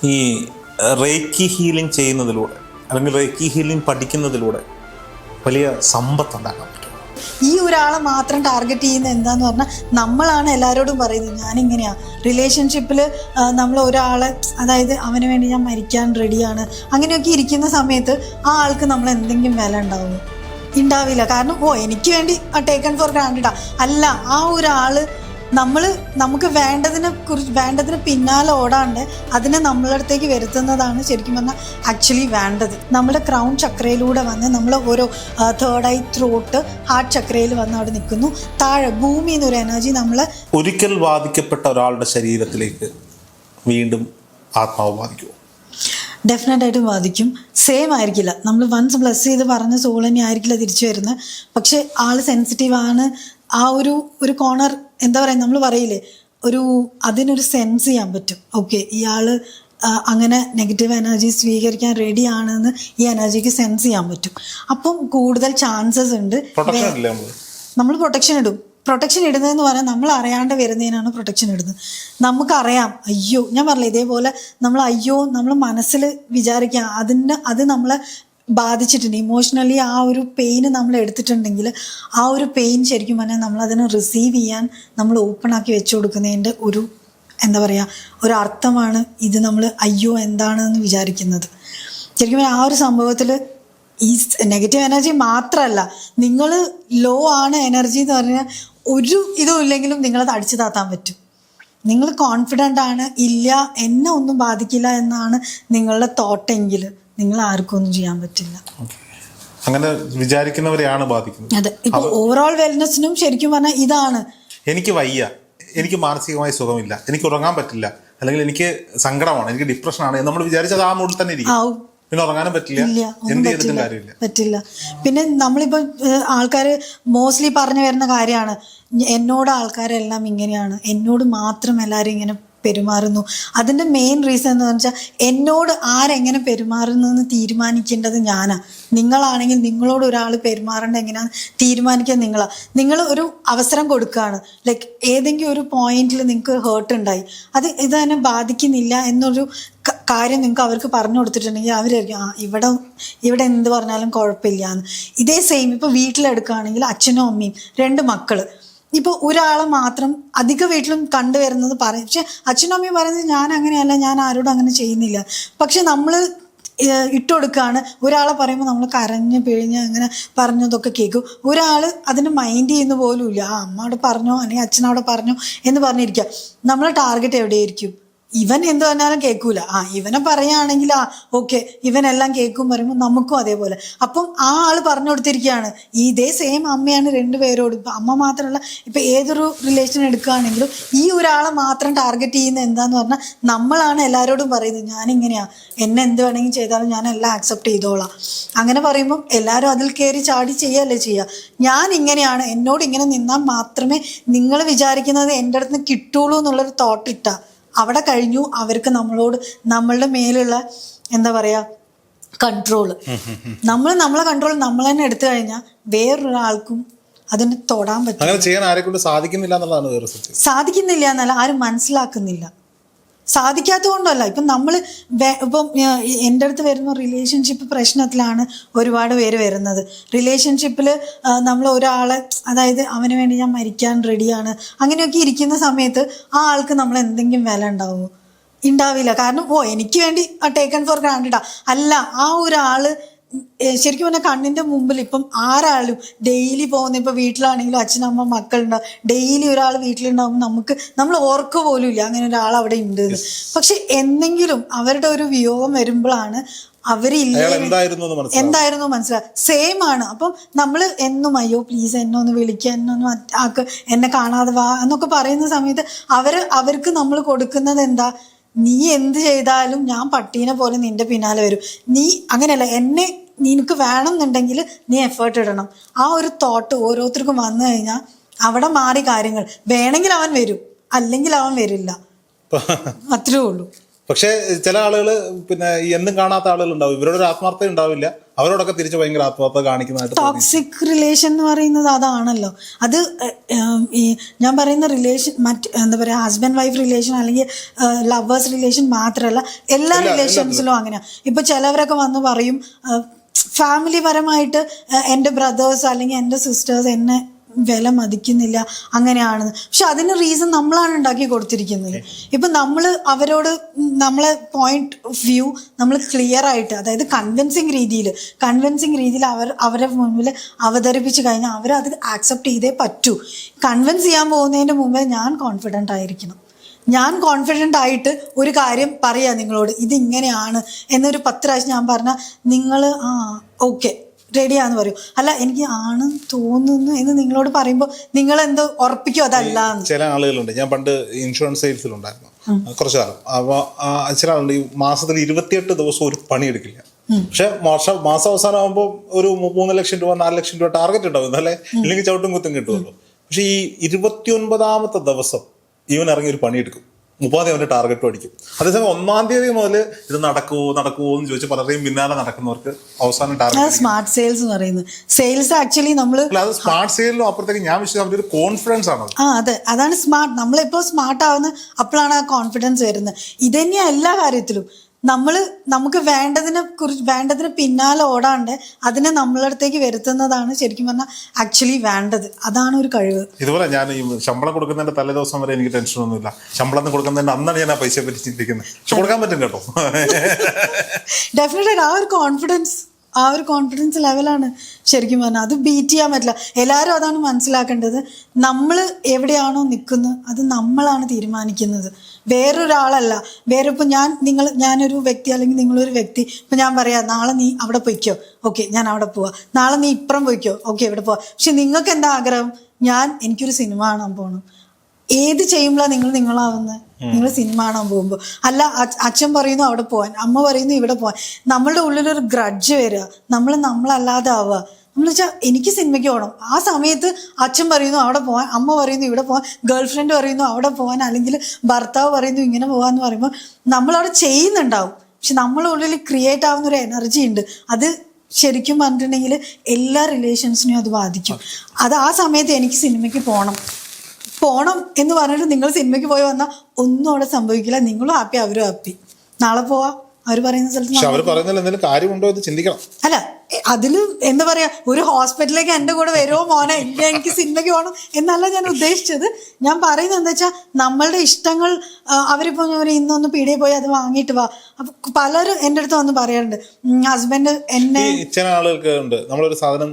ഈ reiki healing ചെയ്യുന്നതിലൂടെ അല്ലെങ്കിൽ റേക്കി ഹീലിംഗ് പഠിക്കുന്നതിലൂടെ വലിയ സമ്പത്ത് ഉണ്ടാക്കാൻ പറ്റും. ഈ ഒരാളെ മാത്രം ടാർഗറ്റ് ചെയ്യുന്ന എന്താന്ന് പറഞ്ഞാൽ നമ്മളാണ് എല്ലാവരോടും പറയുന്നത് ഞാനിങ്ങനെയാ. റിലേഷൻഷിപ്പിൽ നമ്മൾ ഒരാളെ അതായത് അവന് വേണ്ടി ഞാൻ മരിക്കാൻ റെഡിയാണ് അങ്ങനെയൊക്കെ ഇരിക്കുന്ന സമയത്ത് ആ ആൾക്ക് നമ്മൾ എന്തെങ്കിലും വില ഉണ്ടാവും ഉണ്ടാവില്ല. കാരണം ഓ എനിക്ക് വേണ്ടി ടേക്കൺ ഫോർ ഗ്രാൻഡഡാ അല്ല ആ ഒരാൾ നമ്മൾ നമുക്ക് വേണ്ടതിനെ കുറിച്ച് വേണ്ടതിന് പിന്നാലെ ഓടാണ്ട് അതിനെ നമ്മളടുത്തേക്ക് വരുത്തുന്നതാണ് ശരിക്കും പറഞ്ഞാൽ ആക്ച്വലി വേണ്ടത്. നമ്മുടെ ക്രൗൺ ചക്രയിലൂടെ വന്ന് നമ്മൾ ഓരോ തേർഡ് ഐ ത്രോട്ട് ഹാർട്ട് ചക്രയിൽ വന്ന് അവിടെ നിൽക്കുന്നു. താഴെ ഭൂമി എന്നൊരു എനർജി നമ്മൾ ഒരിക്കൽ ബാധിക്കപ്പെട്ട ഒരാളുടെ ശരീരത്തിലേക്ക് വീണ്ടും ആത്മാവ് ബാധിക്കുമോ ഡെഫിനറ്റ് ആയിട്ട് ബാധിക്കും. സെയിം ആയിരിക്കില്ല. നമ്മൾ വൺസ് ബ്ലസ് ചെയ്ത് പറഞ്ഞ സോൾ തന്നെ ആയിരിക്കില്ല തിരിച്ചു വരുന്നത്. പക്ഷേ ആൾ സെൻസിറ്റീവ് ആണ്. ആ ഒരു ഒരു കോണർ എന്താ പറയുക നമ്മൾ പറയില്ലേ ഒരു അതിനൊരു സെൻസ് ചെയ്യാൻ പറ്റും. ഓക്കെ ഇയാൾ അങ്ങനെ നെഗറ്റീവ് എനർജി സ്വീകരിക്കാൻ റെഡി ആണെന്ന് ഈ എനർജിക്ക് സെൻസ് ചെയ്യാൻ പറ്റും. അപ്പം കൂടുതൽ ചാൻസസ് ഉണ്ട്. നമ്മൾ പ്രൊട്ടക്ഷൻ ഇടും. പ്രൊട്ടക്ഷൻ ഇടുന്നതെന്ന് പറഞ്ഞാൽ നമ്മൾ അറിയാണ്ട് വരുന്നതിനാണ് പ്രൊട്ടക്ഷൻ ഇടുന്നത്. നമുക്കറിയാം അയ്യോ ഞാൻ പറഞ്ഞില്ല ഇതേപോലെ നമ്മൾ അയ്യോ നമ്മൾ മനസ്സിൽ വിചാരിക്കുക അതിന് അത് നമ്മളെ ബാധിച്ചിട്ടുണ്ട്. ഇമോഷണലി ആ ഒരു പെയിന് നമ്മൾ എടുത്തിട്ടുണ്ടെങ്കിൽ ആ ഒരു പെയിൻ ശരിക്കും പറഞ്ഞാൽ നമ്മൾ അതിനെ റിസീവ് ചെയ്യാൻ നമ്മൾ ഓപ്പൺ ആക്കി വെച്ചു കൊടുക്കുന്നതിന്റെ ഒരു എന്താ പറയുക ഒരു അർത്ഥമാണ് ഇത് നമ്മൾ അയ്യോ എന്താണെന്ന് വിചാരിക്കുന്നത്. ശരിക്കും ആ ഒരു സംഭവത്തിൽ ഈ നെഗറ്റീവ് എനർജി മാത്രമല്ല നിങ്ങൾ ലോ ആണ് എനർജി എന്ന് പറഞ്ഞാൽ ഒരു ഇതും ഇല്ലെങ്കിലും നിങ്ങളത് അടിച്ചു താത്താൻ പറ്റും. നിങ്ങൾ കോൺഫിഡന്റ് ആണ് ഇല്ല എന്നെ ഒന്നും ബാധിക്കില്ല എന്നാണ് നിങ്ങളുടെ തോട്ടെങ്കിൽ നിങ്ങൾ ആർക്കും ഒന്നും ചെയ്യാൻ പറ്റില്ല. അങ്ങനെ വിചാരിക്കുന്നവരെയാണ് ബാധിക്കുന്നത്. അതെ. ഇപ്പോൾ ഓവറോൾ വെൽനെസ്സിനും ശരിക്കും പറഞ്ഞാൽ ഇതാണ്. എനിക്ക് വയ്യ. എനിക്ക് മാനസികമായി സുഖമില്ല. എനിക്ക് ഉറങ്ങാൻ പറ്റില്ല. അല്ലെങ്കിൽ എനിക്ക് സങ്കടമാണ്. എനിക്ക് ഡിപ്രഷനാണ് നമ്മൾ വിചാരിച്ചത് ആ മുകളിൽ തന്നെ ഇരിക്കും. ആവും. പിന്നെ ഉറങ്ങാനും പറ്റില്ല. എന്ത് ചെയ്തിട്ടും കാര്യമില്ല. പറ്റില്ല. പിന്നെ നമ്മളിപ്പോൾ ആൾക്കാർ മോസ്റ്റ്ലി പറഞ്ഞു വരുന്ന കാര്യമാണ്. എന്നോട് ആൾക്കാരെല്ലാം ഇങ്ങനെയാണ്. എന്നോട് മാത്രം എല്ലാവരും ഇങ്ങനെ പെരുമാറുന്നു. അതിന്റെ മെയിൻ റീസൺ എന്ന് വെച്ചാൽ എന്നോട് ആരെങ്ങനെ പെരുമാറുന്നു എന്ന് തീരുമാനിക്കേണ്ടത് ഞാനാ. നിങ്ങളാണെങ്കിൽ നിങ്ങളോട് ഒരാൾ പെരുമാറേണ്ട എങ്ങനെയാണ് തീരുമാനിക്കാൻ നിങ്ങളാ. നിങ്ങൾ ഒരു അവസരം കൊടുക്കുകയാണ് ലൈക്ക് ഏതെങ്കിലും ഒരു പോയിന്റിൽ നിങ്ങൾക്ക് ഹേർട്ട് ഉണ്ടായി അത് ഇത് തന്നെ ബാധിക്കുന്നില്ല എന്നൊരു കാര്യം നിങ്ങൾക്ക് അവർക്ക് പറഞ്ഞു കൊടുത്തിട്ടുണ്ടെങ്കിൽ അവരായിരിക്കും ആ ഇവിടെ ഇവിടെ എന്ത് പറഞ്ഞാലും കുഴപ്പമില്ല എന്ന് ഇതേ സെയിം ഇപ്പോൾ വീട്ടിലെടുക്കുകയാണെങ്കിൽ അച്ഛനും അമ്മയും രണ്ട് മക്കൾ. ഇപ്പോൾ ഒരാളെ മാത്രം അധിക വീട്ടിലും കണ്ടുവരുന്നത് പറയും. പക്ഷെ അച്ഛനും അമ്മയും പറയുന്നത് ഞാൻ അങ്ങനെയല്ല ഞാൻ ആരോടും അങ്ങനെ ചെയ്യുന്നില്ല. പക്ഷെ നമ്മൾ ഇട്ടുകൊടുക്കുകയാണ് ഒരാളെ പറയുമ്പോൾ നമ്മൾ കരഞ്ഞ് പിഴിഞ്ഞ് അങ്ങനെ പറഞ്ഞതൊക്കെ കേൾക്കും. ഒരാൾ അതിന് മൈൻഡ് ചെയ്യുന്ന പോലും ഇല്ല. ആ അമ്മ അവിടെ പറഞ്ഞോ അല്ലെങ്കിൽ അച്ഛനവിടെ പറഞ്ഞോ എന്ന് പറഞ്ഞിരിക്കുക. നമ്മളെ ടാർഗറ്റ് എവിടെയായിരിക്കും? ഇവൻ എന്ത് പറഞ്ഞാലും കേൾക്കൂല ആ ഇവനെ പറയുകയാണെങ്കിൽ ആ ഓക്കെ ഇവനെല്ലാം കേൾക്കും പറയുമ്പോൾ നമുക്കും അതേപോലെ. അപ്പം ആ ആൾ പറഞ്ഞു കൊടുത്തിരിക്കുകയാണ് ഇതേ സെയിം അമ്മയാണ് രണ്ടുപേരോട് ഇപ്പം അമ്മ മാത്രമല്ല ഇപ്പം ഏതൊരു റിലേഷൻ എടുക്കുകയാണെങ്കിലും ഈ ഒരാളെ മാത്രം ടാർഗറ്റ് ചെയ്യുന്ന എന്താന്ന് പറഞ്ഞാൽ നമ്മളാണ് എല്ലാവരോടും പറയുന്നത് ഞാനിങ്ങനെയാണ് എന്നെ എന്ത് വേണമെങ്കിലും ചെയ്താലും ഞാൻ എല്ലാം ആക്സെപ്റ്റ് ചെയ്തോളാം. അങ്ങനെ പറയുമ്പം എല്ലാവരും അതിൽ കയറി ചാടി ചെയ്യല്ലേ ചെയ്യുക. ഞാൻ ഇങ്ങനെയാണ് എന്നോട് ഇങ്ങനെ നിന്നാൽ മാത്രമേ നിങ്ങൾ വിചാരിക്കുന്നത് എന്റെ അടുത്ത് നിന്ന് കിട്ടുള്ളൂ എന്നുള്ളൊരു തോട്ടിട്ടാണ് അവിടെ കഴിഞ്ഞു. അവർക്ക് നമ്മളോട് നമ്മളുടെ മേലുള്ള എന്താ പറയാ കൺട്രോൾ നമ്മൾ നമ്മളെ കൺട്രോൾ നമ്മൾ തന്നെ എടുത്തു കഴിഞ്ഞാൽ വേറൊരാൾക്കും അതിന് തൊടാൻ പറ്റും. അങ്ങനെ ചെയ്യാൻ സാധിക്കുന്നില്ല എന്നുള്ളതാണ് സാധിക്കുന്നില്ല എന്നല്ല ആരും മനസ്സിലാക്കുന്നില്ല. സാധിക്കാത്തത് കൊണ്ടല്ല ഇപ്പം നമ്മൾ ഇപ്പം എന്റെ അടുത്ത് വരുന്ന റിലേഷൻഷിപ്പ് പ്രശ്നത്തിലാണ് ഒരുപാട് പേര് വരുന്നത്. റിലേഷൻഷിപ്പിൽ നമ്മൾ ഒരാളെ അതായത് അവന് വേണ്ടി ഞാൻ മരിക്കാൻ റെഡിയാണ് അങ്ങനെയൊക്കെ ഇരിക്കുന്ന സമയത്ത് ആ ആൾക്ക് നമ്മൾ എന്തെങ്കിലും വില ഉണ്ടാവുമോ? ഉണ്ടാവില്ല. കാരണം ഓ എനിക്ക് വേണ്ടി ടേക്കൺ ഫോർ ഗ്രാൻഡഡാ അല്ല ആ ഒരാൾ ഏ, ശരിക്കും പറഞ്ഞാൽ കണ്ണിന്റെ മുമ്പിൽ ഇപ്പം ആരാളും ഡെയിലി പോകുന്ന ഇപ്പൊ വീട്ടിലാണെങ്കിലും അച്ഛനമ്മ മക്കളുണ്ടാവും. ഡെയിലി ഒരാൾ വീട്ടിലുണ്ടാവുമ്പോൾ നമുക്ക് നമ്മൾ ഓർക്കുക പോലും ഇല്ല. അങ്ങനെ ഒരാൾ അവിടെ ഉണ്ട് പക്ഷെ എന്തെങ്കിലും അവരുടെ ഒരു വിയോഗം വരുമ്പോഴാണ് അവരില്ല എന്തായിരുന്നു എന്ന് മനസ്സിലാവും. സെയിം ആണ്. അപ്പം നമ്മൾ എന്നും അയ്യോ പ്ലീസ് എന്നെ ഒന്ന് വിളിക്കുക എന്നെ ഒന്ന് ആക്ക് എന്നെ കാണാതെ വാ എന്നൊക്കെ പറയുന്ന സമയത്ത് അവർ അവർക്ക് നമ്മൾ കൊടുക്കുന്നത് എന്താ? നീ എന്ത് ചെയ്താലും ഞാൻ പട്ടീനെ പോലെ നിന്റെ പിന്നാലെ വരും. നീ അങ്ങനെയല്ല എന്നെ നിനക്ക് വേണമെന്നുണ്ടെങ്കിൽ നീ എഫേർട്ട് ഇടണം. ആ ഒരു തോട്ട് ഓരോരുത്തർക്കും വന്നു കഴിഞ്ഞാൽ അവിടെ മാറി കാര്യങ്ങൾ. വേണമെങ്കിൽ അവൻ വരും അല്ലെങ്കിൽ അവൻ വരില്ല. അത്രേ ഉള്ളൂ. പക്ഷേ ചില ആളുകൾ പിന്നെ എന്നും കാണാത്ത ആളുകൾ ഉണ്ടാവും ഇവരുടെ ഒരു ആത്മാർത്ഥത ഉണ്ടാവില്ല. അവരോടൊക്കെ തിരിച്ച് ഭയങ്കര ആത്മാർത്ഥത കാണിക്കുന്നതായിട്ട് ടോക്സിക് റിലേഷൻ എന്ന് പറയുന്നത് അതാണല്ലോ. അത് ഈ ഞാൻ പറയുന്ന റിലേഷൻ മറ്റ് എന്താ പറയുക ഹസ്ബൻഡ് വൈഫ് റിലേഷൻ അല്ലെങ്കിൽ ലവേഴ്സ് റിലേഷൻ മാത്രമല്ല എല്ലാ റിലേഷൻസിലും അങ്ങനെയാണ് ഇപ്പൊ ചിലവരൊക്കെ വന്ന് പറയും ഫാമിലി പരമായിട്ട് എന്റെ ബ്രദേഴ്സ് അല്ലെങ്കിൽ എന്റെ സിസ്റ്റേഴ്സ് എന്നെ വില മതിക്കുന്നില്ല അങ്ങനെയാണെന്ന്. പക്ഷെ അതിന് റീസൺ നമ്മളാണ് ഉണ്ടാക്കി കൊടുത്തിരിക്കുന്നത്. ഇപ്പം നമ്മൾ അവരോട് നമ്മളെ പോയിന്റ് ഓഫ് വ്യൂ നമ്മൾ ക്ലിയർ ആയിട്ട് അതായത് കൺവിൻസിങ് രീതിയിൽ കൺവിൻസിങ് രീതിയിൽ അവർ അവരെ മുന്നിൽ അവതരിപ്പിച്ച് കഴിഞ്ഞാൽ അവരത് ആക്സെപ്റ്റ് ചെയ്തേ പറ്റൂ. കൺവിൻസ് ചെയ്യാൻ പോകുന്നതിന് മുമ്പേ ഞാൻ കോൺഫിഡന്റ് ആയിരിക്കണം. ഞാൻ കോൺഫിഡന്റ് ആയിട്ട് ഒരു കാര്യം പറയാം നിങ്ങളോട് ഇതിങ്ങനെയാണ് എന്നൊരു പത്ത് പ്രാവശ്യം ഞാൻ പറഞ്ഞാൽ നിങ്ങൾ ആ ഓക്കെ റെഡിയാന്ന് പറയും. അല്ല എനിക്ക് ആണ് തോന്നുന്നു എന്ന് നിങ്ങളോട് പറയുമ്പോൾ നിങ്ങൾ എന്തോ ഉറപ്പിക്കും? അതല്ല ചില ആളുകളുണ്ട്. ഞാൻ പണ്ട് ഇൻഷുറൻസ് സെയിൽസിലുണ്ടായിരുന്നു കുറച്ച് കാലം അപ്പോൾ ചില ആളുണ്ട് ഈ മാസത്തിൽ ഇരുപത്തിയെട്ട് ദിവസം ഒരു പണിയെടുക്കില്ല. പക്ഷെ മാസ മാസം അവസാനം ആകുമ്പോൾ ഒരു മൂന്ന് ലക്ഷം രൂപ നാല് ലക്ഷം രൂപ ടാർഗറ്റ് ഉണ്ടാവും. അല്ലേ ഇല്ലെങ്കിൽ ചവിട്ടും കുത്തും കിട്ടുമല്ലോ. പക്ഷെ ഈ ഇരുപത്തിയൊൻപതാമത്തെ ദിവസം ഇവൻ ഇറങ്ങി ഒരു പണിയെടുക്കും. മുപ്പതാം അവന്റെ ടാർഗറ്റ് അടിക്കും. അതേസമയം ഒന്നാം തീയതി മുതൽ ഇത് നടക്കുമോ നടക്കുമോ എന്ന് ചോദിച്ച് പലരെയും പിന്നാലെ നടക്കുന്നവർക്ക് അവസാനം ടാർഗറ്റ് സ്മാർട്ട് സെയിൽസ് എന്ന് പറയുന്നത്. സെയിൽസ് ആക്ച്വലി നമ്മൾ അത് സ്മാർട്ട് സെയിലിനും അപ്പുറത്തേക്ക് ഞാൻ വിശ്വസിക്കുന്നത് ഒരു കോൺഫിഡൻസ് ആണ് ആ അതെ. അതാണ് സ്മാർട്ട് നമ്മളിപ്പോൾ സ്മാർട്ട് ആവുന്ന അപ്പോഴാണ് ആ കോൺഫിഡൻസ് വരുന്നത്. ഇതന്നെയാ എല്ലാ കാര്യത്തിലും. നമ്മൾ നമുക്ക് വേണ്ടതിനെ കുറിച്ച് വേണ്ടതിന് പിന്നാലെ ഓടാണ്ട് അതിനെ നമ്മളടുത്തേക്ക് വരുത്തുന്നതാണ് ശരിക്കും പറഞ്ഞാൽ ആക്ച്വലി വേണ്ടത്. അതാണ് ഒരു കഴിവ്. ഇതുപോലെ ഞാൻ ഈ ശമ്പളം കൊടുക്കുന്നതിന്റെ തലേ ദിവസം വരെ എനിക്ക് ടെൻഷൻ ടെൻഷനൊന്നുമില്ല ശമ്പളം കൊടുക്കുന്നതിന്റെ അന്നാണ് ഞാൻ ആ പൈസയെ പറ്റി ചിന്തിക്കുന്നത് പക്ഷെ കൊടുക്കാൻ പറ്റും കേട്ടോ. ഡെഫിനറ്റ് ആ ഒരു കോൺഫിഡൻസ് ആ ഒരു കോൺഫിഡൻസ് ലെവലാണ് ശരിക്കും പറഞ്ഞാൽ അത് ബീറ്റ് ചെയ്യാൻ പറ്റില്ല. എല്ലാവരും അതാണ് മനസ്സിലാക്കേണ്ടത്. നമ്മൾ എവിടെയാണോ നിൽക്കുന്നത് അത് നമ്മളാണ് തീരുമാനിക്കുന്നത്. വേറൊരാളല്ല. വേറെ ഇപ്പം ഞാൻ നിങ്ങൾ ഞാനൊരു വ്യക്തി അല്ലെങ്കിൽ നിങ്ങളൊരു വ്യക്തി. ഇപ്പം ഞാൻ പറയാം നാളെ നീ അവിടെ പൊയ്ക്കോ. ഓക്കെ ഞാൻ അവിടെ പോവാം. നാളെ നീ ഇപ്പുറം പൊയ്ക്കോ. ഓക്കെ ഇവിടെ പോവാം. പക്ഷെ നിങ്ങൾക്ക് എന്താ ആഗ്രഹം? ഞാൻ എനിക്കൊരു സിനിമ കാണാൻ പോകണം ഏത് ചെയ്യുമ്പോഴാണ് നിങ്ങൾ നിങ്ങളാവുന്നത് നിങ്ങൾ സിനിമ കാണാൻ പോകുമ്പോൾ അല്ല അച്ഛൻ പറയുന്നു അവിടെ പോകാൻ അമ്മ പറയുന്നു ഇവിടെ പോകാൻ നമ്മളുടെ ഉള്ളിലൊരു ഗ്രഡ്ജ് വരിക നമ്മൾ നമ്മളല്ലാതെ ആവുക നമ്മൾ വെച്ചാൽ എനിക്ക് സിനിമയ്ക്ക് പോകണം ആ സമയത്ത് അച്ഛൻ പറയുന്നു അവിടെ പോകാൻ അമ്മ പറയുന്നു ഇവിടെ പോകാൻ ഗേൾ ഫ്രണ്ട് പറയുന്നു അവിടെ പോകാൻ അല്ലെങ്കിൽ ഭർത്താവ് പറയുന്നു ഇങ്ങനെ പോകാന്ന് പറയുമ്പോൾ നമ്മളവിടെ ചെയ്യുന്നുണ്ടാവും. പക്ഷെ നമ്മളെ ഉള്ളിൽ ക്രിയേറ്റ് ആവുന്ന ഒരു എനർജി ഉണ്ട്. അത് ശരിക്കും പറഞ്ഞിട്ടുണ്ടെങ്കിൽ എല്ലാ റിലേഷൻസിനെയും അത് ബാധിക്കും. അത്. ആ സമയത്ത് എനിക്ക് സിനിമയ്ക്ക് പോകണം പോണം എന്ന് പറഞ്ഞിട്ട് നിങ്ങൾ സിനിമയ്ക്ക് പോയി വന്നാൽ ഒന്നും അവിടെ സംഭവിക്കില്ല. നിങ്ങളും ഹാപ്പി അവരും ഹാപ്പി നാളെ പോവാ. അവർ പറയുന്ന സ്ഥലത്ത് അവർ എന്തെങ്കിലും കാര്യമുണ്ടോ എന്ന് ചിന്തിക്കണം. അല്ല അതിൽ അതിൽ എന്താ പറയാ ഒരു ഹോസ്പിറ്റലിലേക്ക് എന്റെ കൂടെ വരുമോ മോനെ? ഇല്ല എനിക്ക് സിനിമയ്ക്ക് പോകണം എന്നല്ല ഞാൻ ഉദ്ദേശിച്ചത്. ഞാൻ പറയുന്നത് എന്താ വെച്ചാൽ നമ്മളുടെ ഇഷ്ടങ്ങൾ അവരിപ്പോൾ അവരിപ്പോ ഞാൻ ഇന്നൊന്ന് പീടിയെ പോയി അത് വാങ്ങിയിട്ട് വാ. അപ്പൊ പലരും എന്റെ അടുത്ത് വന്ന് പറയാറുണ്ട് ഹസ്ബൻഡ് എന്നെ ചില ആളുകൾക്ക് ഉണ്ട്. നമ്മളൊരു സാധനം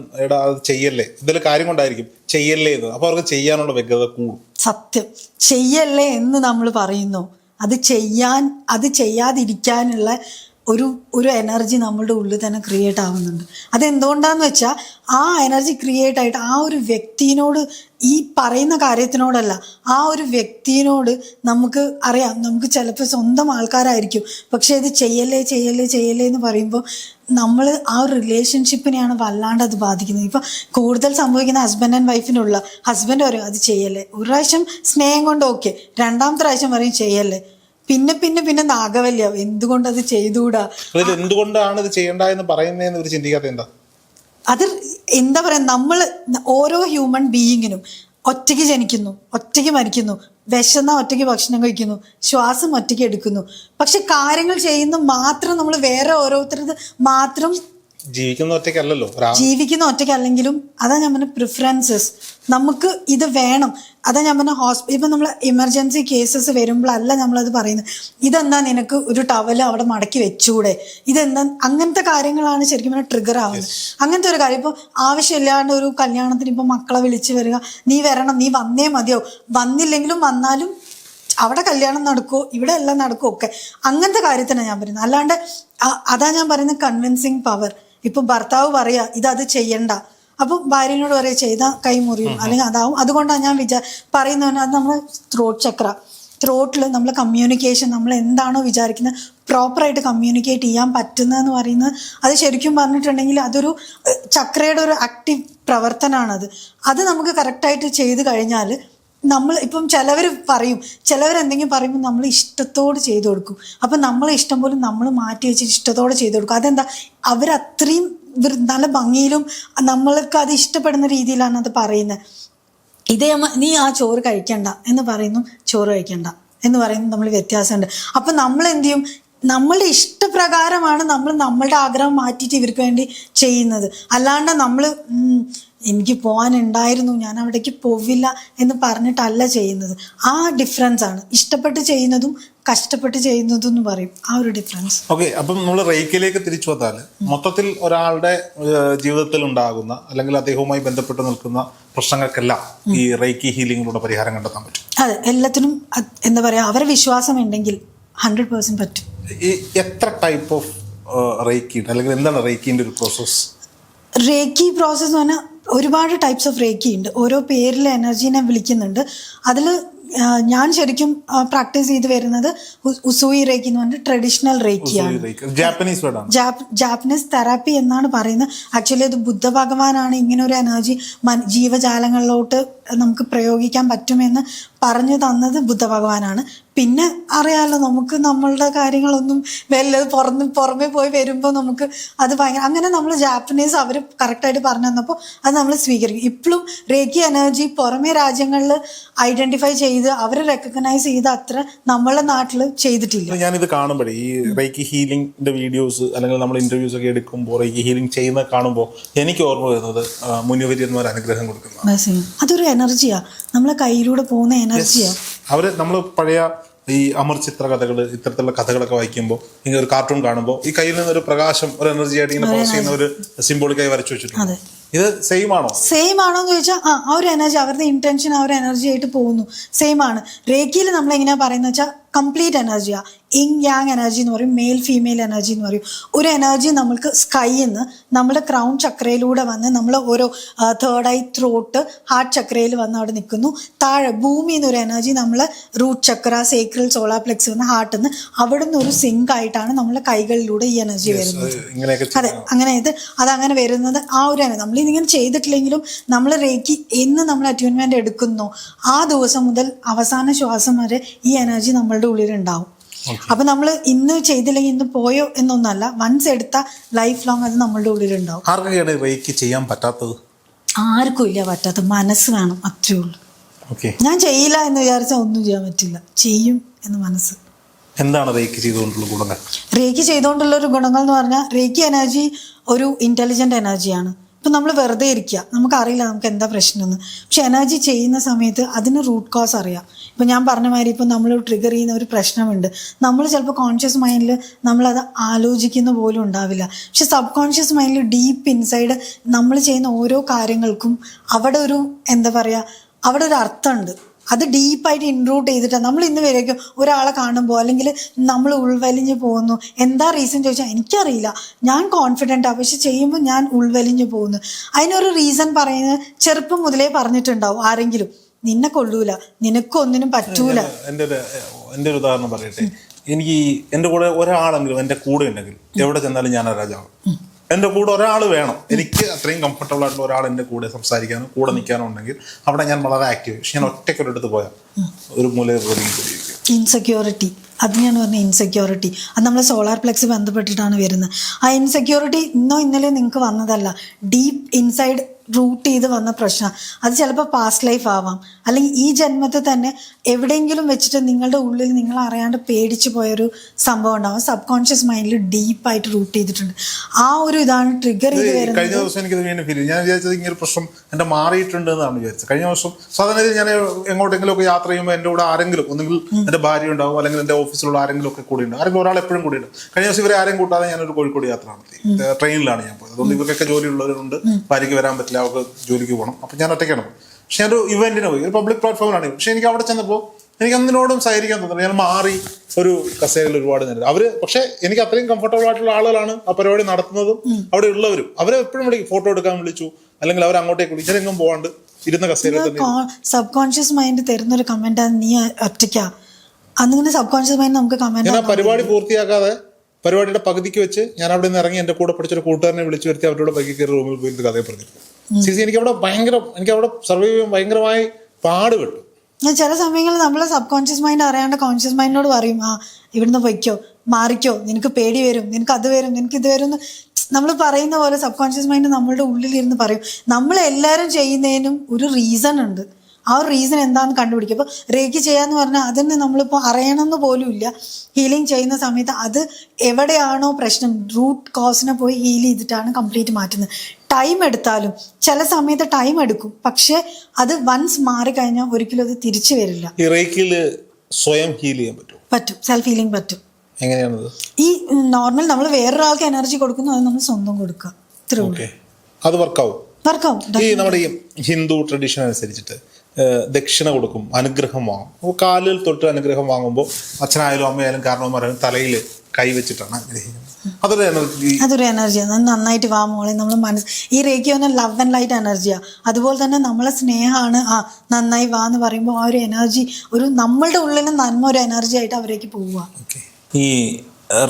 ചെയ്യല്ലേ? ഇതിൽ കാര്യം കൊണ്ടായിരിക്കും. ചെയ്യല്ലേ എന്ന്. അപ്പൊ അവർക്ക് ചെയ്യാനുള്ള വ്യഗ്രത കൂടും. സത്യം. ചെയ്യല്ലേ എന്ന് നമ്മൾ പറയുന്നു. അത് ചെയ്യാൻ അത് ചെയ്യാതിരിക്കാനുള്ള ഒരു ഒരു എനർജി നമ്മളുടെ ഉള്ളിൽ തന്നെ ക്രിയേറ്റ് ആവുന്നുണ്ട്. അതെന്തുകൊണ്ടാന്ന് വെച്ചാൽ ആ എനർജി ക്രിയേറ്റ് ആയിട്ട് ആ ഒരു വ്യക്തിനോട് ഈ പറയുന്ന കാര്യത്തിനോടല്ല ആ ഒരു വ്യക്തിനോട് നമുക്ക് അറിയാം. നമുക്ക് ചിലപ്പോൾ സ്വന്തം ആൾക്കാരായിരിക്കും. പക്ഷേ ഇത് ചെയ്യല്ലേ ചെയ്യല്ലേ ചെയ്യല്ലേ എന്ന് പറയുമ്പോൾ നമ്മൾ ആ ഒരു റിലേഷൻഷിപ്പിനെയാണ് വല്ലാണ്ട് അത് ബാധിക്കുന്നത്. ഇപ്പം കൂടുതൽ സംഭവിക്കുന്ന ഹസ്ബൻഡ് ആൻഡ് വൈഫിനുള്ള ഹസ്ബൻഡ് പറയും അത് ചെയ്യല്ലേ. ഒരു പ്രാവശ്യം സ്നേഹം കൊണ്ട് ഓക്കെ രണ്ടാമത്തെ പ്രാവശ്യം പറയും ചെയ്യല്ലേ. പിന്നെ പിന്നെ പിന്നെ നാഗവല്യ എന്തുകൊണ്ട് അത് ചെയ്തുകൂടാ എന്തുകൊണ്ടാണ് ഇത് ചെയ്യേണ്ട എന്ന് പറയുന്നതെന്ന് ഇവർ ചിന്തിക്കാത്ത എന്താ? അത് എന്താ പറയാ നമ്മൾ ഓരോ ഹ്യൂമൻ ബീയിങ്ങിനും ഒറ്റയ്ക്ക് ജനിക്കുന്നു ഒറ്റയ്ക്ക് മരിക്കുന്നു വിശന്ന ഒറ്റയ്ക്ക് ഭക്ഷണം കഴിക്കുന്നു ശ്വാസം ഒറ്റയ്ക്ക് എടുക്കുന്നു. പക്ഷെ കാര്യങ്ങൾ ചെയ്യുന്ന മാത്രം നമ്മൾ വേറെ ഓരോരുത്തരത് മാത്രം ജീവിക്കുന്ന ഒറ്റയ്ക്കല്ലല്ലോ ഒരാ ജീവിക്കുന്ന ഒറ്റയ്ക്കല്ലെങ്കിലും അതാ ഞാൻ പറഞ്ഞ പ്രിഫറൻസസ് നമുക്ക് ഇത് വേണം. അതാ ഞാൻ പറഞ്ഞ ഹോസ്പിറ്റൽ ഇപ്പം നമ്മൾ എമർജൻസി കേസസ് വരുമ്പോഴല്ല നമ്മളത് പറയുന്നത്. ഇതെന്താ നിനക്ക് ഒരു ടവൽ അവിടെ മടക്കി വെച്ചൂടെ? ഇതെന്താ? അങ്ങനത്തെ കാര്യങ്ങളാണ് ശരിക്കും പറഞ്ഞാൽ ട്രിഗർ ആവുന്നത്. അങ്ങനത്തെ ഒരു കാര്യം ഇപ്പോൾ ആവശ്യമില്ലാണ്ട് ഒരു കല്യാണത്തിന് ഇപ്പം മക്കളെ വിളിച്ച് വരിക നീ വരണം നീ വന്നേ മതിയോ വന്നില്ലെങ്കിലും വന്നാലും അവിടെ കല്യാണം നടക്കുമോ ഇവിടെ എല്ലാം നടക്കുമോ ഒക്കെ. അങ്ങനത്തെ കാര്യത്തിനാണ് ഞാൻ പറയുന്നത്. അല്ലാണ്ട് അതാ ഞാൻ പറയുന്നത് കൺവിൻസിങ് പവർ ഇപ്പം ഭർത്താവ് പറയുക ഇതത് അത് ചെയ്യണ്ട. അപ്പൊ ഭാര്യനോട് പറയുക ചെയ്താൽ കൈ മുറിയും. അല്ലെങ്കിൽ അതാവും. അതുകൊണ്ടാണ് ഞാൻ വിചാ പറയുന്നവന് അത് നമ്മൾ ത്രോട്ട് ചക്ര ത്രോട്ടിൽ നമ്മൾ കമ്മ്യൂണിക്കേഷൻ നമ്മൾ എന്താണോ വിചാരിക്കുന്നത് പ്രോപ്പറായിട്ട് കമ്മ്യൂണിക്കേറ്റ് ചെയ്യാൻ പറ്റുന്നതെന്ന് പറയുന്നത് അത് ശരിക്കും പറഞ്ഞിട്ടുണ്ടെങ്കിൽ അതൊരു ചക്രയുടെ ഒരു ആക്റ്റീവ് പ്രവർത്തനമാണത്. അത് നമുക്ക് കറക്റ്റായിട്ട് ചെയ്ത് കഴിഞ്ഞാൽ നമ്മൾ ഇപ്പം ചിലവർ പറയും ചിലവർ എന്തെങ്കിലും പറയുമ്പോൾ നമ്മൾ ഇഷ്ടത്തോട് ചെയ്തു കൊടുക്കും. അപ്പം നമ്മളെ ഇഷ്ടം പോലും നമ്മൾ മാറ്റി വെച്ചിട്ട് ഇഷ്ടത്തോടെ ചെയ്തു കൊടുക്കും. അതെന്താ? അവരത്രയും നല്ല ഭംഗിയിലും നമ്മൾക്ക് അത് ഇഷ്ടപ്പെടുന്ന രീതിയിലാണ് അത് പറയുന്നത്. ഇതേ നീ ആ ചോറ് കഴിക്കണ്ട എന്ന് പറയുന്നു. ചോറ് കഴിക്കണ്ട എന്ന് പറയുന്നു. നമ്മൾ വ്യത്യാസമുണ്ട്. അപ്പം നമ്മൾ എന്ത് ചെയ്യും? നമ്മളുടെ ഇഷ്ടപ്രകാരമാണ് നമ്മൾ നമ്മളുടെ ആഗ്രഹം മാറ്റിയിട്ട് ഇവർക്ക് വേണ്ടി ചെയ്യുന്നത്. അല്ലാണ്ട് നമ്മൾ എനിക്ക് പോകാനുണ്ടായിരുന്നു ഞാൻ അവിടേക്ക് പോവില്ല എന്ന് പറഞ്ഞിട്ടല്ല ചെയ്യുന്നത്. ആ ഡിഫറൻസ് ആണ്. ഇഷ്ടപ്പെട്ട് ചെയ്യുന്നതും കഷ്ടപ്പെട്ട് ചെയ്യുന്നതും എന്ന് പറയും. ആ ഒരു ഡിഫറൻസ് ഓക്കെ അപ്പം നമ്മൾ റേക്കിലേക്ക് തിരിച്ചു വന്നാൽ മൊത്തത്തിൽ ഒരാളുടെ ജീവിതത്തിൽ ഉണ്ടാകുന്ന അല്ലെങ്കിൽ അദ്ദേഹവുമായി ബന്ധപ്പെട്ട് നിൽക്കുന്ന പ്രശ്നങ്ങൾക്കെല്ലാം ഈ റേക്കി ഹീലിംഗിലൂടെ പരിഹാരം കണ്ടെത്താൻ പറ്റും. അതെ എല്ലാത്തിനും എന്താ പറയാ അവരെ വിശ്വാസം ഉണ്ടെങ്കിൽ ഹൺഡ്രഡ് പേഴ്സന്റ് പറ്റും. എത്ര ടൈപ്പ് ഓഫ് റേക്കി അല്ലെങ്കിൽ എന്താണ് റേക്കിന്റെ ഒരു പ്രോസസ് റേക്കി പ്രോസസ്സ് എന്ന് പറഞ്ഞാൽ ഒരുപാട് ടൈപ്സ് ഓഫ് റേക്കി ഉണ്ട് ഓരോ പേരിൽ എനർജീനെ വിളിക്കുന്നുണ്ട്. അതിൽ ഞാൻ ശരിക്കും പ്രാക്ടീസ് ചെയ്ത് വരുന്നത് ഉസൂയി റേക്കി എന്ന് പറഞ്ഞിട്ട് ട്രഡീഷണൽ റേക്കിയാണ് ജാപ്പനീസ് ജാപ്പനീസ് തെറാപ്പി എന്നാണ് പറയുന്നത്. ആക്ച്വലി അത് ബുദ്ധ ഭഗവാനാണ് ഇങ്ങനെ ഒരു എനർജി ജീവജാലങ്ങളിലോട്ട് നമുക്ക് പ്രയോഗിക്കാൻ പറ്റുമെന്ന് പറഞ്ഞു തന്നത് ബുദ്ധ ഭഗവാനാണ് പിന്നെ അറിയാലോ നമുക്ക് നമ്മളുടെ കാര്യങ്ങളൊന്നും വല്ലത് പുറന്ന് പുറമേ പോയി വരുമ്പോൾ നമുക്ക് അത് ഭയങ്കര അങ്ങനെ നമ്മൾ ജാപ്പനീസ് അവർ കറക്റ്റായിട്ട് പറഞ്ഞു തന്നപ്പോൾ അത് നമ്മൾ സ്വീകരിക്കും. ഇപ്പോഴും റേക്കി എനർജി പുറമേ രാജ്യങ്ങളിൽ ഐഡന്റിഫൈ ചെയ്ത് അവർ റെക്കഗ്നൈസ് ചെയ്ത് അത്ര നമ്മളെ നാട്ടിൽ ചെയ്തിട്ടില്ല. ഞാനിത് കാണുമ്പോഴേ ഈ റേക്കി ഹീലിംഗിന്റെ വീഡിയോസ് അല്ലെങ്കിൽ നമ്മൾ ഇന്റർവ്യൂസ് ഒക്കെ എടുക്കുമ്പോൾ റേക്കി ഹീലിംഗ് ചെയ്യുന്ന കാണുമ്പോൾ എനിക്ക് ഓർമ്മ വരുന്നത് മുനിവര്യന്മാർ അനുഗ്രഹം കൊടുക്കുന്ന അതൊരു എനർജിയാണ് നമ്മളെ കയ്യിലൂടെ പോകുന്ന എനർജിയാ അവർ നമ്മൾ പഴയ ഈ അമർ ചിത്ര കഥകൾ ഇത്തരത്തിലുള്ള കഥകളൊക്കെ വായിക്കുമ്പോൾ ഇങ്ങനെ ഒരു കാർട്ടൂൺ കാണുമ്പോൾ ഈ കയ്യിൽ നിന്ന് ഒരു പ്രകാശം ഒരു എനർജി ആയിട്ട് ഇങ്ങനെ പോസ് ചെയ്യുന്ന ഒരു സിംബോളിക്കായി വരച്ചു വെച്ചിട്ടുണ്ട്. ഇത് സെയിം ആണോ? സെയിം ആണോ എന്ന് ചോദിച്ചാൽ ആ ആ ഒരു എനർജി അവരുടെ ഇന്റൻഷൻ ആ ഒരു എനർജി ആയിട്ട് പോകുന്നു. സെയിം ആണ്. റേക്കിയിൽ നമ്മൾ എങ്ങനെയാ പറയുന്നത് വെച്ചാൽ കംപ്ലീറ്റ് എനർജിയാ ഇങ് യാങ് എനർജി എന്ന് പറയും മെയിൽ ഫീമെയിൽ എനർജി എന്ന് പറയും. ഒരു എനർജി നമ്മൾക്ക് സ്കൈയിൽ നിന്ന് നമ്മുടെ ക്രൗൺ ചക്രയിലൂടെ വന്ന് നമ്മൾ ഓരോ തേർഡ് ഐ ത്രോട്ട് ഹാർട്ട് ചക്രയിൽ വന്ന് അവിടെ നിൽക്കുന്നു. താഴെ ഭൂമി എന്നൊരു ഒരു എനർജി നമ്മൾ root chakra sacral solar plexus വന്ന് ഹാർട്ടിൽ നിന്ന് അവിടെ നിന്ന് ഒരു സിങ്ക് ആയിട്ടാണ് നമ്മളെ കൈകളിലൂടെ ഈ എനർജി വരുന്നത്. അതെ അങ്ങനെ ഇത് അതങ്ങനെ വരുന്നത്. ആ ഒരു എനർജി നമ്മൾ ഇതിങ്ങനെ ചെയ്തിട്ടില്ലെങ്കിലും നമ്മൾ റേക്കി എന്ന് നമ്മൾ അറ്റ്യൂൺമെന്റ് എടുക്കുന്നു. ആ ദിവസം മുതൽ അവസാന ശ്വാസം വരെ ഈ എനർജി നമ്മളുടെ ഉള്ളിലുണ്ടാവും. അപ്പൊ നമ്മൾ ഇന്ന് ചെയ്തില്ലെങ്കിൽ ഇന്ന് പോയോ എന്നൊന്നല്ല വൺസ് എടുത്ത ലൈഫ് ലോങ് അത് നമ്മളുടെ ഉള്ളിലുണ്ടാവും. ആർക്കാണ് റേക്ക് ചെയ്യാൻ പറ്റാത്തത്? ആർക്കും ഇല്ല പറ്റാത്ത മനസ്സ് വേണം അത്രേ ഉള്ളൂ. ഞാൻ ചെയ്യില്ല എന്ന് വിചാരിച്ചാൽ ഒന്നും ചെയ്യാൻ പറ്റില്ല. ചെയ്യും എന്ന് മനസ്സ്. എന്താണ് റേക്ക് ചെയ്തുകൊണ്ടുള്ള ഗുണങ്ങൾ? റേക്ക് ചെയ്തുകൊണ്ടുള്ള ഒരു ഗുണങ്ങൾ എന്ന് പറഞ്ഞാൽ റേക്ക് എനർജി ഒരു ഇന്റലിജന്റ് എനർജിയാണ് ഇപ്പം നമ്മൾ വെറുതെ ഇരിക്കുക നമുക്കറിയില്ല നമുക്ക് എന്താ പ്രശ്നമെന്ന് പക്ഷെ എനർജി ചെയ്യുന്ന സമയത്ത് അതിന് റൂട്ട് കോസ് അറിയാം. ഇപ്പം ഞാൻ പറഞ്ഞ മാതിരി ഇപ്പം നമ്മൾ ട്രിഗർ ചെയ്യുന്ന ഒരു പ്രശ്നമുണ്ട്. നമ്മൾ ചിലപ്പോൾ കോൺഷ്യസ് മൈൻഡിൽ നമ്മളത് ആലോചിക്കുന്ന പോലും ഉണ്ടാവില്ല. പക്ഷെ സബ് കോൺഷ്യസ് മൈൻഡിൽ ഡീപ്പ് ഇൻസൈഡ് നമ്മൾ ചെയ്യുന്ന ഓരോ കാര്യങ്ങൾക്കും അവിടെ ഒരു എന്താ പറയുക അവിടെ ഒരു അർത്ഥമുണ്ട് അത് ഡീപ്പായിട്ട് ഇൻറൂട്ട് ചെയ്തിട്ട്. നമ്മൾ ഇന്ന് വരേക്കും ഒരാളെ കാണുമ്പോൾ അല്ലെങ്കിൽ നമ്മൾ ഉൾവലിഞ്ഞു പോകുന്നു. എന്താ റീസൺ ചോദിച്ചാൽ എനിക്കറിയില്ല. ഞാൻ കോൺഫിഡന്റ് ആണ് പക്ഷെ ചെയ്യുമ്പോൾ ഞാൻ ഉൾവലിഞ്ഞു പോകുന്നു. അതിനൊരു റീസൺ പറയുന്നത് ചെറുപ്പം മുതലേ പറഞ്ഞിട്ടുണ്ടാവും ആരെങ്കിലും. നിന്നെ കൊള്ളൂല. നിനക്കൊന്നിനും പറ്റൂല. എന്റെ ഒരു എന്റെ ഒരു ഉദാഹരണം പറയട്ടെ. എനിക്ക് എന്റെ കൂടെ ഒരാളെങ്കിലും എന്റെ കൂടെ ഉണ്ടെങ്കിൽ എവിടെ ചെന്നാലും ഞാൻ രാജാവ് എന്റെ കൂടെ ഒരാൾ വേണം. എനിക്ക് അത്രയും കംഫർട്ടബിൾ ആയിട്ടുള്ള ഒരാൾ എന്റെ കൂടെ സംസാരിക്കാനോ കൂടെ നിൽക്കാനോ ഉണ്ടെങ്കിൽ അവിടെ ഞാൻ വളരെ ആക്റ്റീവ് പക്ഷെ ഞാൻ ഒറ്റയ്ക്ക് ഒരിടത്ത് പോയാൽ ഒരു മൂല ഇൻസെക്യൂരിറ്റി അത് ഞാൻ പറഞ്ഞത് ഇൻസെക്യൂരിറ്റി അത് നമ്മൾ സോളാർ പ്ലക്സ് ബന്ധപ്പെട്ടിട്ടാണ് വരുന്നത്. ആ ഇൻസെക്യൂരിറ്റി ഇന്നോ ഇന്നലെ നിങ്ങൾക്ക് വന്നതല്ല. ഡീപ്പ് ഇൻസൈഡ് റൂട്ട് ചെയ്ത് വന്ന പ്രശ്നം. അത് ചിലപ്പോൾ പാസ്റ്റ് ലൈഫ് ആവാം. അല്ലെങ്കിൽ ഈ ജന്മത്തിൽ തന്നെ എവിടെയെങ്കിലും വെച്ചിട്ട് നിങ്ങളുടെ ഉള്ളിൽ നിങ്ങൾ അറിയാണ്ട് പേടിച്ചു പോയൊരു സംഭവം ഉണ്ടാവും. സബ് കോൺഷ്യസ് മൈൻഡിൽ ഡീപ്പായിട്ട് റൂട്ട് ചെയ്തിട്ടുണ്ട്. ആ ഒരു ഇതാണ് ട്രിഗർ ചെയ്ത് വരുന്നത്. കഴിഞ്ഞ ദിവസം എനിക്ക് വീണ്ടും ഫീൽ ഞാൻ വിചാരിച്ചത് ഇങ്ങനെ ഒരു പ്രശ്നം എന്റെ മാറിയിട്ടുണ്ട് എന്നാണ് വിചാരിച്ചത്. കഴിഞ്ഞ ദിവസം സാധാരണ ഞാൻ എങ്ങോട്ടെങ്കിലും ഒക്കെ യാത്ര ചെയ്യുമ്പോൾ എന്റെ കൂടെ ആരെങ്കിലും ഒന്നെങ്കിൽ എന്റെ ഭാര്യ ഉണ്ടാവും അല്ലെങ്കിൽ എന്റെ ഓഫീസിലുള്ള ആരെങ്കിലും ഒക്കെ കൂടി ഉണ്ട് ആരെങ്കിലും ഒരാൾ എപ്പോഴും കൂടി ഉണ്ട് കഴിഞ്ഞ ദിവസം ഇവരെ ആരെയും കൂട്ടാതെ ഞാനൊരു കോഴിക്കോട് യാത്ര നടത്തി. ട്രെയിനിലാണ് ഞാൻ പോയത്. അതുകൊണ്ട് ഇവർക്കൊക്കെ ജോലി ഉള്ളവരുണ്ട് ഭാര്യയ്ക്ക് വരാൻ പറ്റില്ല. അവർക്ക് ജോലിക്ക് പോകണം. അപ്പം ഞാൻ ഒറ്റയ്ക്കാണ് പോകും പക്ഷെ ഞാനൊരു ഇവന്റിന് പോയി. ഒരു പബ്ലിക് പ്ലാറ്റ്ഫോമിലാണ് പക്ഷെ എനിക്ക് അവിടെ ചെന്നപ്പോൾ എനിക്ക് എന്തിനോടും സഹകരിക്കാൻ തോന്നുന്നു ഞാൻ മാറി ഒരു കസേരയിൽ ഒരുപാട് നേരം അവർ പക്ഷെ എനിക്ക് അത്രയും കംഫർട്ടബിൾ ആയിട്ടുള്ള ആളുകളാണ് ആ പരിപാടി നടത്തുന്നതും അവിടെ ഉള്ളവരും. അവരെ എപ്പോഴും വിളിക്കും ഫോട്ടോ എടുക്കാൻ വിളിച്ചു. അല്ലെങ്കിൽ അവർ അങ്ങോട്ടേക്ക് വിളിച്ചു ഞാനെങ്ങും പോകാണ്ട് ഇരുന്ന കസേരയിൽ തന്നെ സബ് കോൺഷ്യസ് മൈൻഡ് തരുന്നൊരു കമന്റ് നീ ഒറ്റയ്ക്കാ? അന്നിങ്ങനെ സബ് കോൺഷ്യസ് മൈൻഡ് നമുക്ക് കമന്റ് പരിപാടി പൂർത്തിയാക്കാതെ പരിപാടിയുടെ പകുതിക്ക് വെച്ച് ഞാൻ അവിടെ നിന്ന് ഇറങ്ങി എന്റെ കൂടെ പഠിച്ചൊരു കൂട്ടുകാരനെ വിളിച്ചു വരുത്തി അവരോട് ബൈക്കിൽ കയറി റൂമിൽ പോയി കഥയെ പറഞ്ഞു സിസി എനിക്ക് അവിടെ ഭയങ്കര എനിക്ക് അവിടെ സർവൈവ് ചെയ്യാൻ ഭയങ്കരമായി പാടുപെട്ടു ചില സമയങ്ങളിൽ നമ്മളെ സബ് കോൺഷ്യസ് മൈൻഡ് അറിയാണ്ട് കോൺഷ്യസ് മൈൻഡിനോട് പറയും ആ ഇവിടുന്ന് പൊയ്ക്കോ മാറിക്കോ നിനക്ക് പേടി വരും നിനക്ക് അത് വരും നിനക്ക് ഇത് വരും നമ്മൾ പറയുന്ന പോലെ സബ് കോൺഷ്യസ് മൈൻഡ് നമ്മളുടെ ഉള്ളിലിരുന്ന് പറയും. നമ്മളെല്ലാവരും ചെയ്യുന്നതിനും ഒരു റീസൺ ഉണ്ട്. ആ ഒരു റീസൺ എന്താണെന്ന് കണ്ടുപിടിക്കും. അപ്പോൾ റേക്ക് ചെയ്യാന്ന് പറഞ്ഞാൽ അതിന് നമ്മളിപ്പോൾ അറിയണമെന്ന് പോലും ഇല്ല. ഹീലിംഗ് ചെയ്യുന്ന സമയത്ത് അത് എവിടെയാണോ പ്രശ്നം റൂട്ട് കോസിനെ പോയി ഹീൽ ചെയ്തിട്ടാണ് കംപ്ലീറ്റ് മാറ്റുന്നത്. ടൈം എടുത്താലും ചില സമയത്ത് ടൈം എടുക്കും. പക്ഷേ അത് വൺസ് മാറിക്കഴിഞ്ഞാൽ ഒരിക്കലും അത് തിരിച്ചു വരില്ല. ഈ റേക്കിൽ സ്വയം ഹീൽ ചെയ്യാൻ പറ്റും പറ്റും. സെൽഫ് ഹീലിംഗ് പറ്റും. എങ്ങനെയാണത് ഈ നോർമൽ നമ്മൾ വേറൊരാൾക്ക് എനർജി കൊടുക്കുന്നു അത് നമ്മൾ സ്വന്തം കൊടുക്കുക. അത് വർക്കാവും വർക്കാവും ഈ നമ്മുടെ ഈ ഹിന്ദു ട്രഡീഷൻ അനുസരിച്ചിട്ട് ദക്ഷിണ കൊടുക്കും അനുഗ്രഹം വാങ്ങും. അപ്പോൾ കാലിൽ തൊട്ട് അനുഗ്രഹം വാങ്ങുമ്പോൾ അച്ഛനായാലും അമ്മയായാലും കാരണവന്മാരായാലും തലയിൽ കൈവച്ചിട്ടാണ് അനുഗ്രഹിക്കുന്നത് അതൊരു എനർജി അതൊരു എനർജിയാണ് നന്നായിട്ട് വാ മോളെ നമ്മൾ മനസ്സ് ഈ റേക്കി വന്ന ലവ് ആൻഡ് ലൈറ്റ് എനർജിയാണ് അതുപോലെ തന്നെ നമ്മളെ സ്നേഹമാണ്. ആ നന്നായി വാ എന്ന് പറയുമ്പോൾ ആ ഒരു എനർജി ഒരു നമ്മളുടെ ഉള്ളിൽ നന്മ ഒരു എനർജി ആയിട്ട് അവരേക്ക് പോവുക. ഈ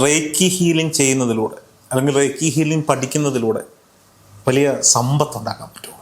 റേക്കി ഹീലിംഗ് ചെയ്യുന്നതിലൂടെ അല്ലെങ്കിൽ റേക്കി ഹീലിംഗ് പഠിക്കുന്നതിലൂടെ വലിയ സമ്പത്ത് ഉണ്ടാക്കാൻ പറ്റുമോ?